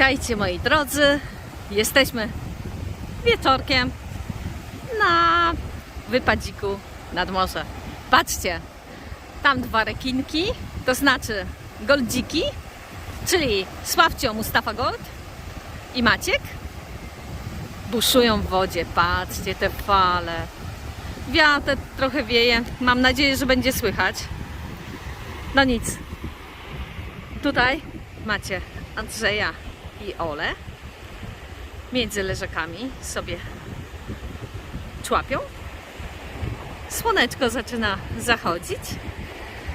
Witajcie moi drodzy. Jesteśmy wieczorkiem na wypadziku nad morze. Patrzcie, tam dwa rekinki, to znaczy goldziki, czyli Sławcio Mustafa Gold i Maciek. Buszują w wodzie, patrzcie te fale. Wiatr trochę wieje, mam nadzieję, że będzie słychać. No nic, Tutaj macie Andrzeja i Ole. Między leżakami sobie człapią. Słoneczko zaczyna zachodzić.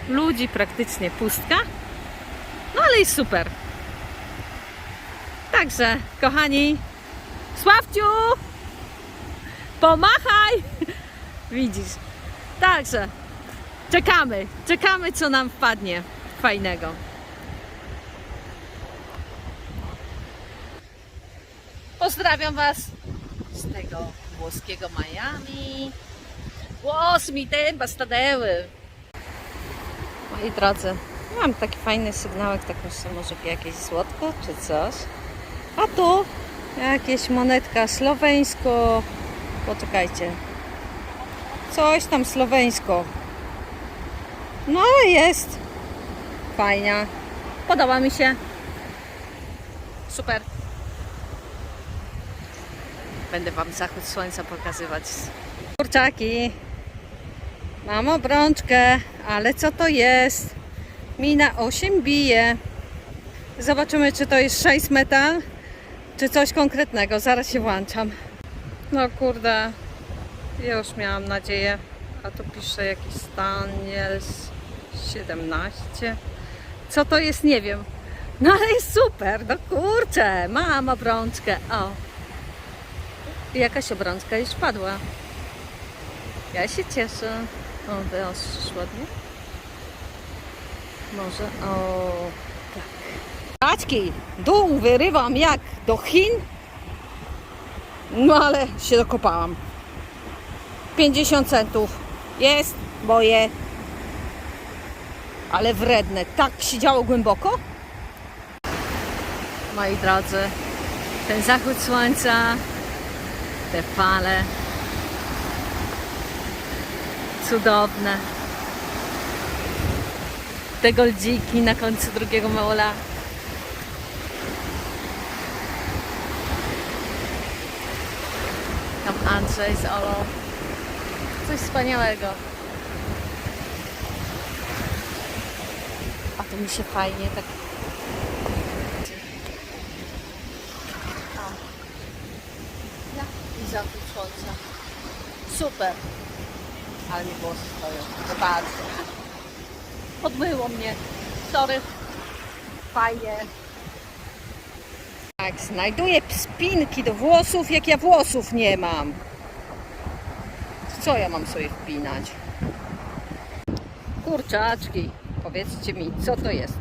Ludzi praktycznie pustka. No ale jest super. Także, kochani, Sławciu! Pomachaj! Widzisz. Także, czekamy. Czekamy, co nam wpadnie fajnego. Pozdrawiam Was z tego włoskiego Miami. Włos mi ten bastadeły. Moi drodzy, mam taki fajny sygnałek, tak myślę, może jakieś złotko czy coś. A tu jakieś monetka słoweńsko. Poczekajcie. Coś tam słoweńsko. No jest. Fajnie. Podoba mi się. Super. Będę Wam zachód słońca pokazywać. Kurczaki. Mam obrączkę, ale co to jest? Mina 8 bije. Zobaczymy, czy to jest 6 metal, czy coś konkretnego. Zaraz się włączam. No kurde, już miałam nadzieję. A tu pisze jakiś Staniels 17. Co to jest, nie wiem. No ale jest super, no kurczę, mam obrączkę. O, Jakaś obrączka już padła. Ja się cieszę. O, wyostrzysz ładnie. Może, o, tak. Paczki, dół wyrywam jak do Chin. No ale się dokopałam. 50 centów. Jest, boję. Ale wredne. Tak siedziało głęboko. Moi drodzy, ten zachód słońca te fale. Cudowne. Te goldziki na końcu drugiego mola. Tam Andrzej z Olą. Coś wspaniałego. A to mi się fajnie tak zachód słońca. Super. Ale mi włosy stoją. To bardzo. Podmyło mnie. Sorry. Fajnie. Tak, znajduję spinki do włosów, jak ja włosów nie mam. Co ja mam sobie wpinać? Kurczaczki. Powiedzcie mi, co to jest?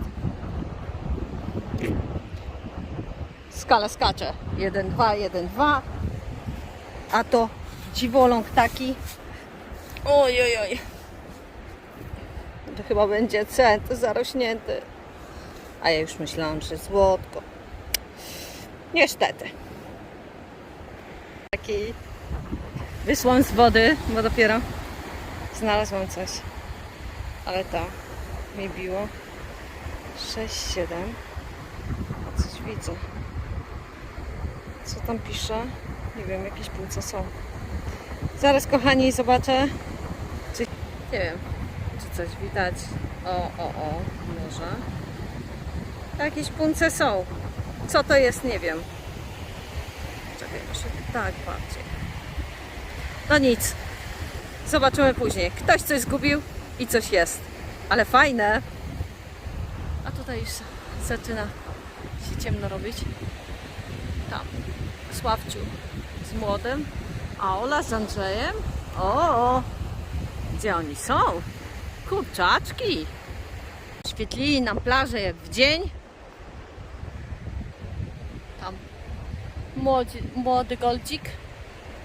Skala skacze. 1, 2, 1, 2 a to dziwoląg taki. Oj, oj, oj. To chyba będzie cent zarośnięty. A ja już myślałam, że złotko. Niestety. Taki wyszłam z wody, bo dopiero znalazłam coś. Ale to mi biło 6, 7. A coś widzę. Co tam pisze? Nie wiem, jakieś płuca są. Zaraz, kochani, zobaczę. Czy... Nie wiem, czy coś widać. O, o, o, może. Jakieś punce są. Co to jest, nie wiem. Czekaj, muszę tak bardziej. No nic. Zobaczymy później. Ktoś coś zgubił i coś jest. Ale fajne. A tutaj już zaczyna się ciemno robić. Tam. Sławciu młodym, a Ola z Andrzejem. O, gdzie oni są? Kurczaczki. Świetlili nam plażę jak w dzień. Tam młodzi, młody goldzik,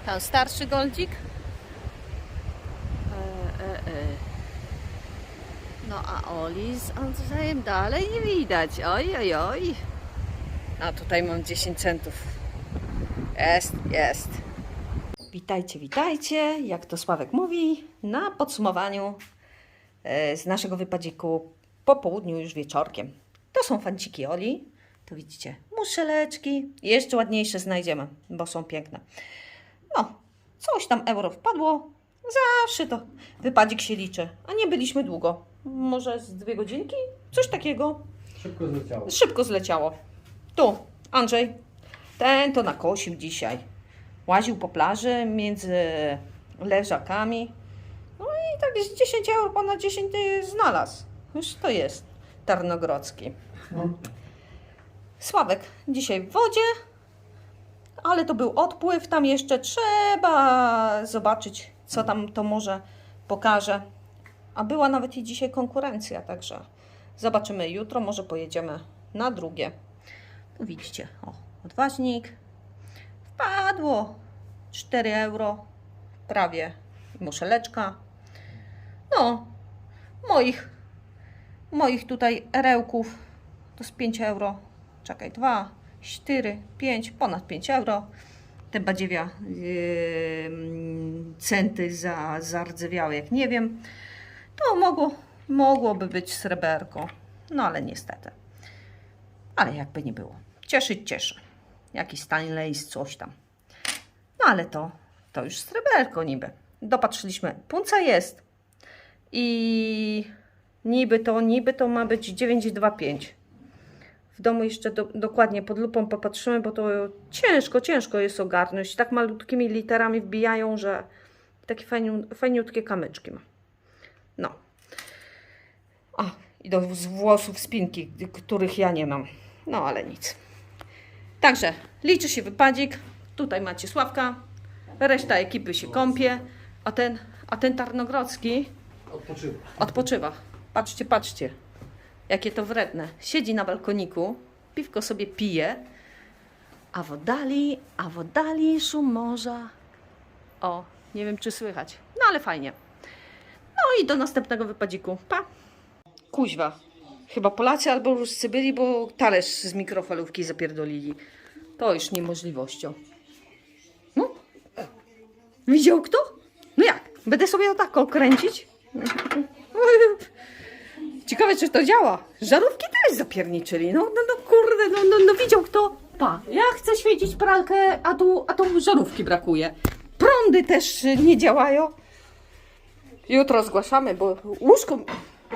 tam starszy goldzik. E, e, e. No a Oli z Andrzejem dalej nie widać. Oj, oj, oj. A tutaj mam 10 centów. Jest, jest. Witajcie, witajcie. Jak to Sławek mówi, na podsumowaniu e, z naszego wypadziku po południu już wieczorkiem. To są fanciki Oli. To widzicie, muszeleczki. Jeszcze ładniejsze znajdziemy, bo są piękne. No, coś tam euro wpadło. Zawsze to wypadzik się liczy. A nie byliśmy długo. Może z dwie godzinki? Coś takiego. Szybko zleciało. Szybko zleciało. Tu, Andrzej. Ten to nakosił dzisiaj. Łaził po plaży między leżakami. No i tak z 10 euro, ponad 10 znalazł. Już to jest Tarnogrodzki. Sławek dzisiaj w wodzie, ale to był odpływ. Tam jeszcze trzeba zobaczyć, co tam to może pokaże. A była nawet i dzisiaj konkurencja, także zobaczymy jutro. Może pojedziemy na drugie. Tu widzicie, o, odważnik. Wpadło 4 euro, prawie muszeleczka. No, moich, moich tutaj erełków to z 5 euro. Czekaj, 2, 4, 5, ponad 5 euro. Te badziewia yy, centy za, zardzewiałe, jak nie wiem. To mogło, mogłoby być sreberko, no ale niestety. Ale jakby nie było. Cieszyć cieszy. Jakiś stainless, coś tam. No ale to, to już sreberko niby. Dopatrzyliśmy. Punca jest. I niby to, niby to ma być 925. W domu jeszcze do, dokładnie pod lupą popatrzymy, bo to ciężko, ciężko jest ogarnąć. Tak malutkimi literami wbijają, że takie fajniu, fajniutkie kamyczki ma. No. A, i do włosów spinki, których ja nie mam. No, ale nic. Także liczy się wypadzik. Tutaj macie Sławka. Reszta ekipy się kąpie. A ten, a ten Tarnogrodzki Odpoczywa. odpoczywa. Patrzcie, patrzcie. Jakie to wredne. Siedzi na balkoniku, piwko sobie pije, a w oddali, a w oddali szum morza. O, nie wiem czy słychać. No ale fajnie. No i do następnego wypadziku. Pa! Kuźwa. Chyba Polacy albo Ruscy byli, bo talerz z mikrofalówki zapierdolili. To już niemożliwością. No. Widział kto? No jak? Będę sobie o tak kręcić? Ciekawe, czy to działa. Żarówki też zapierniczyli. No, no, no kurde, no, no, no widział kto? Pa, ja chcę świecić pralkę, a tu, a tu żarówki brakuje. Prądy też nie działają. Jutro zgłaszamy, bo łóżko...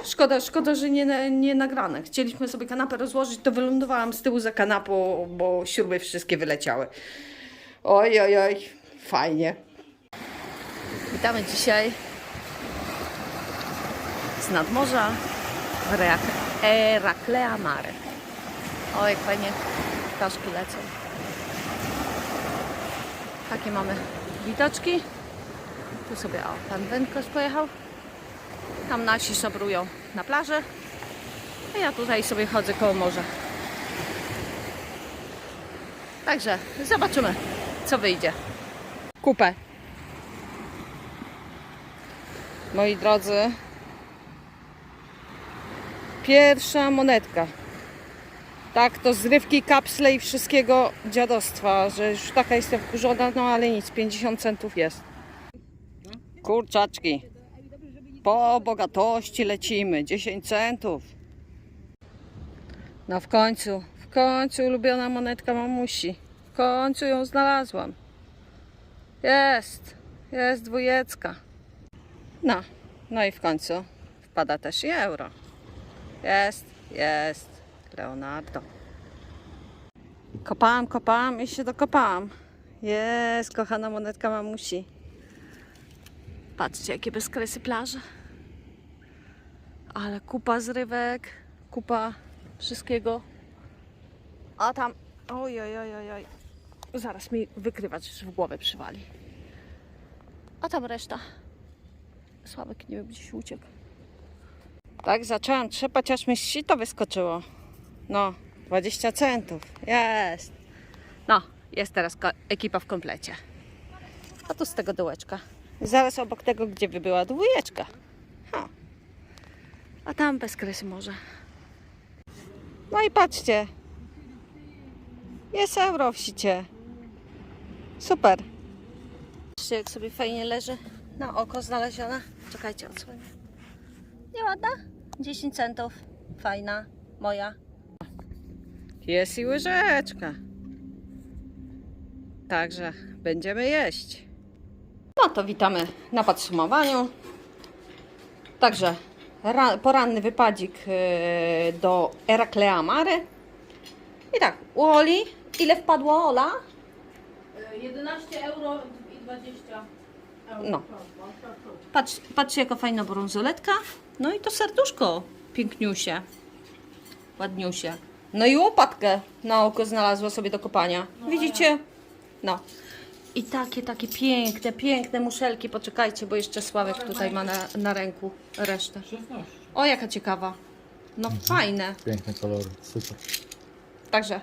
Szkoda, szkoda, że nie, nie nagrane. Chcieliśmy sobie kanapę rozłożyć, to wylądowałam z tyłu za kanapą, bo śruby wszystkie wyleciały. Oj, oj, oj, fajnie. Witamy dzisiaj z nadmorza w Eraklea Mare. O, jak fajnie ptaszki lecą. Takie mamy widoczki. Tu sobie, o, pan wędkarz pojechał. Tam nasi szabrują na plaży. A ja tutaj sobie chodzę koło morza. Także zobaczymy, co wyjdzie. Kupę. Moi drodzy, pierwsza monetka. Tak, to zrywki, kapsle i wszystkiego dziadostwa, że już taka jestem wkurzona, no ale nic, 50 centów jest. Kurczaczki. Po bogatości lecimy, 10 centów. No w końcu, w końcu ulubiona monetka mamusi. W końcu ją znalazłam. Jest, jest dwójecka. No, no i w końcu wpada też i euro. Jest, jest. Leonardo. Kopałam, kopałam i się dokopałam. Jest, kochana monetka mamusi. Patrzcie, jakie bezkresy plaże. Ale kupa zrywek, kupa wszystkiego. A tam, oj, oj, oj, oj. Zaraz mi wykrywacz w głowę przywali. A tam reszta. Sławek nie wiem, gdzieś uciekł. Tak, zaczęłam trzepać, aż mi sito wyskoczyło. No, 20 centów. Jest. No, jest teraz ekipa w komplecie. A tu z tego dołeczka. Zaraz obok tego, gdzie by była dwójeczka. Ha. A tam bez kresy morza. No i patrzcie. Jest euro w sicie. Super. Zobaczcie, jak sobie fajnie leży. Na oko znaleziona. Czekajcie, odsłonię. Nieładna? 10 centów. Fajna. Moja. Jest i łyżeczka. Także będziemy jeść. No to witamy na podsumowaniu. Także ra, poranny wypadzik yy, do Eraklea Mare. I tak, u Oli, ile wpadło Ola? 11 euro i 20 euro. No. Patrz, patrzcie jaka fajna brązoletka. No i to serduszko piękniusie. Ładniusie. No i łopatkę na oko znalazła sobie do kopania. Widzicie? No. I takie, takie piękne, piękne muszelki. Poczekajcie, bo jeszcze Sławek tutaj ma na, na ręku resztę. 16. O, jaka ciekawa. No fajne. Piękne kolory, super. Także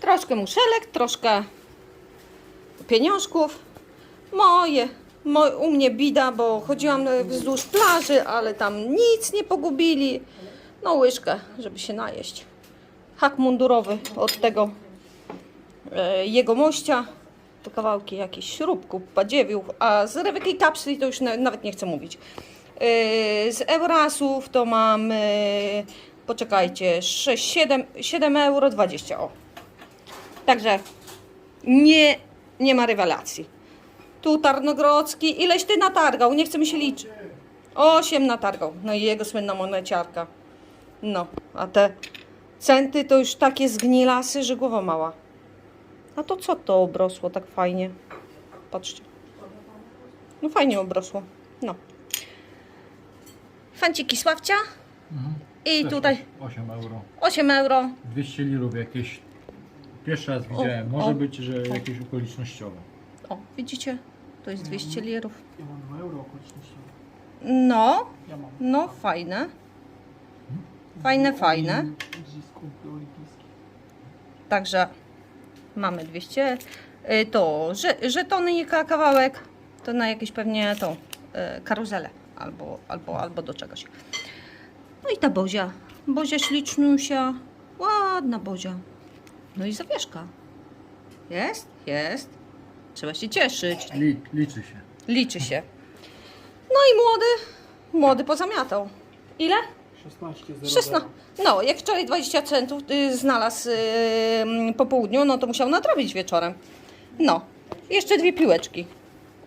troszkę muszelek, troszkę pieniążków. Moje, mo, u mnie bida, bo chodziłam wzdłuż plaży, ale tam nic nie pogubili. No łyżkę, żeby się najeść. Hak mundurowy od tego e, jego mościa. To kawałki jakichś śrubków, badziewiów, a z Rebeki Kapsli to już na, nawet nie chcę mówić. E, z Eurasów to mam, e, poczekajcie, 6, 7, 7 euro 20. O. Także nie, nie ma rewelacji. Tu Tarnogrodzki, ileś ty natargał, nie chce mi się liczyć. Osiem natargał, no i jego słynna moneciarka. No, a te centy to już takie zgnilasy, że głowa mała. A to co to obrosło tak fajnie? Patrzcie. No fajnie obrosło. No. Fanciki Sławcia. I tutaj 8 euro. 8 euro. 200 lirów jakieś. Pierwszy raz widziałem. o. Może być, że jakieś okolicznościowe. O, widzicie? To jest 200 lirów. Ja mam 2 euro okolicznościowe. No, Ja mam. no fajne. Fajne, fajne. Olimpijskich. Także mamy 200. Y, To że, żetony i ka- kawałek. To na jakieś pewnie tą y, karuzelę albo, albo, albo do czegoś. No i ta bozia. Bozia ślicznusia. Ładna bozia. No i zawieszka. Jest? Jest. Trzeba się cieszyć. Li, liczy się. Liczy się. No i młody. Młody pozamiatał. Ile? 16 0 16. No, jak wczoraj 20 centów y, znalazł y, mm, po południu, no to musiał nadrobić wieczorem. No, jeszcze dwie piłeczki.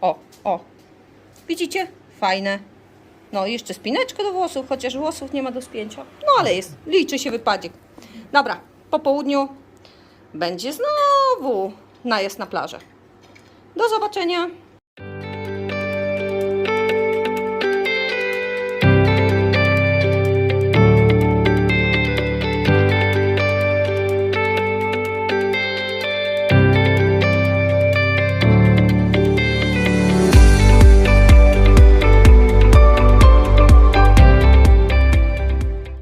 O, o. Widzicie? Fajne. No, jeszcze spineczkę do włosów, chociaż włosów nie ma do spięcia. No, ale jest. Liczy się wypadzik. Dobra, po południu będzie znowu najazd na plażę. Do zobaczenia.